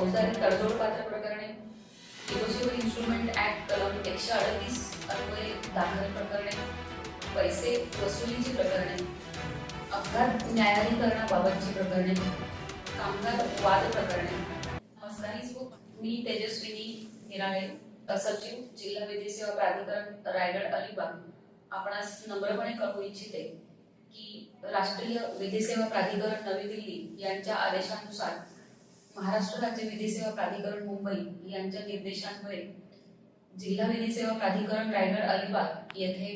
फौजदारी तडजोड पात्र प्रकरणे निगोशिएबल इन्स्ट्रुमेंट ऍक्ट कलम एकशे अडतीस अन्वये दाखल प्रकरणे पैसे वसुलीची प्रकरणे अपघात न्यायाधिकरणाबाबतची प्रकरणे कामगार वाद प्रकरणे. नमस्कार मी तेजस्विनी हिराळे सचिव जिल्हा विधी सेवा प्राधिकरण रायगड अलिबाग. आपणास नम्रपणे कळवू इच्छिते की राष्ट्रीय विधी सेवा प्राधिकरण नवी दिल्ली यांच्या आदेशानुसार महाराष्ट्र राज्य विधी सेवा प्राधिकरण मुंबई यांच्या निर्देशान्वये जिल्हा विधी सेवा प्राधिकरण रायगड अलिबाग येथे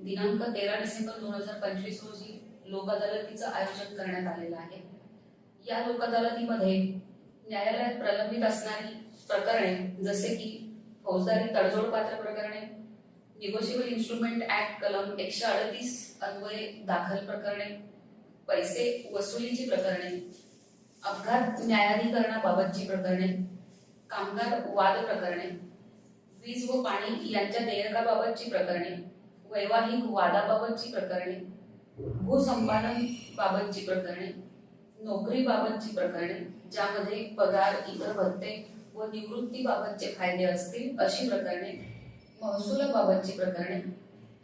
दिनांक तेरा डिसेंबर दोन हजार पंचवीस रोजी लोक अदालतीचं आयोजन करण्यात आलेलं आहे. या लोक अदालतीमध्ये न्यायालयात प्रलंबित असणारी प्रकरणे जसे की फौजदारी तडजोड पात्र प्रकरणे निगोशिएबल इन्स्ट्रुमेंट ऍक्ट कलम एकशे अडतीस अन्वये दाखल प्रकरणे पैसे वसुलीची प्रकरणे अपघात न्यायाधिकरणाबाबतची प्रकरणे कामगार वाद प्रकरणे वीज व पाणी यांच्या देयकाबाबतची प्रकरणे वैवाहिक वादाबाबतची प्रकरणे भूसंपादन बाबतची प्रकरणे नोकरीबाबतची प्रकरणे ज्यामध्ये पगार इतर भत्ते व निवृत्तीबाबतचे फायदे असतील अशी प्रकरणे महसुलाबाबतची प्रकरणे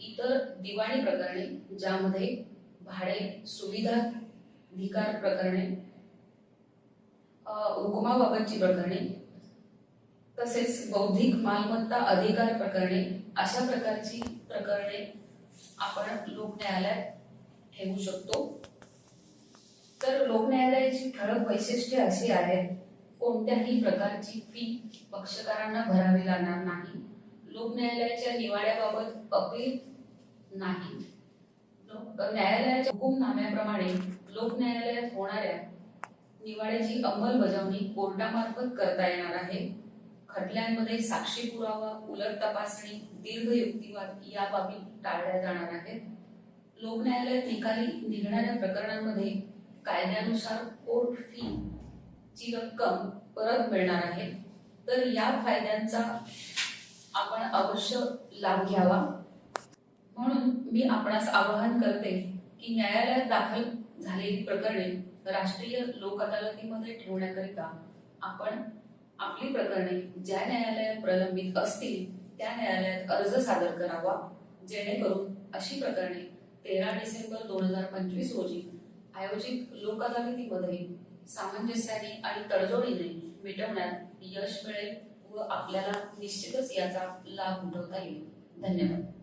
इतर दिवाणी प्रकरणे ज्यामध्ये भाडे सुविधा अधिकार प्रकरणे हुकुमाबाबतची प्रकरणे तसेच बौद्धिक मालमत्ता अधिकार प्रकरणे अशा प्रकारची प्रकरणे आपण लोक न्यायालयात ठेवू शकतो. तर लोक न्यायालयाची ठळक वैशिष्ट्ये अशी आहेत कोणत्याही प्रकारची फी पक्षकारांना भरावी लागणार नाही. लोक न्यायालयाच्या निवाड्याबाबत अपील नाही. न्यायालयाच्या हुकुमनाम्याप्रमाणे लोक न्यायालयात होणाऱ्या निवाड्याची अंमलबजावणी कोर्टामार्फत करता येणार आहे. खटल्यांमध्ये साक्षी पुरावा उलट तपासणी दीर्घ युक्तिवाद या बाबी टाळल्या जाणार आहेत. लोक न्यायालयात निकाली निघणाऱ्या प्रकरणांमध्ये कायद्यानुसार कोर्ट फी ची रक्कम परत मिळणार आहे. तर या फायद्यांचा आपण अवश्य लाभ घ्यावा. म्हणून मी आपणास आवाहन करते की न्यायालयात दाखल झालेली प्रकरणे राष्ट्रीय लोक अदालतीमध्ये ठेवण्याकरिता आपण आपली प्रकरणे ज्या न्यायालयात प्रलंबित असतील त्या न्यायालयात अर्ज सादर करावा जेणेकरून अशी प्रकरणे तेरा डिसेंबर दोन हजार पंचवीस रोजी आयोजित लोक अदालतीमध्ये सामंजस्याने आणि तडजोडीने मिटवण्यात यश मिळेल व आपल्याला निश्चितच याचा लाभ उठवता येईल. धन्यवाद.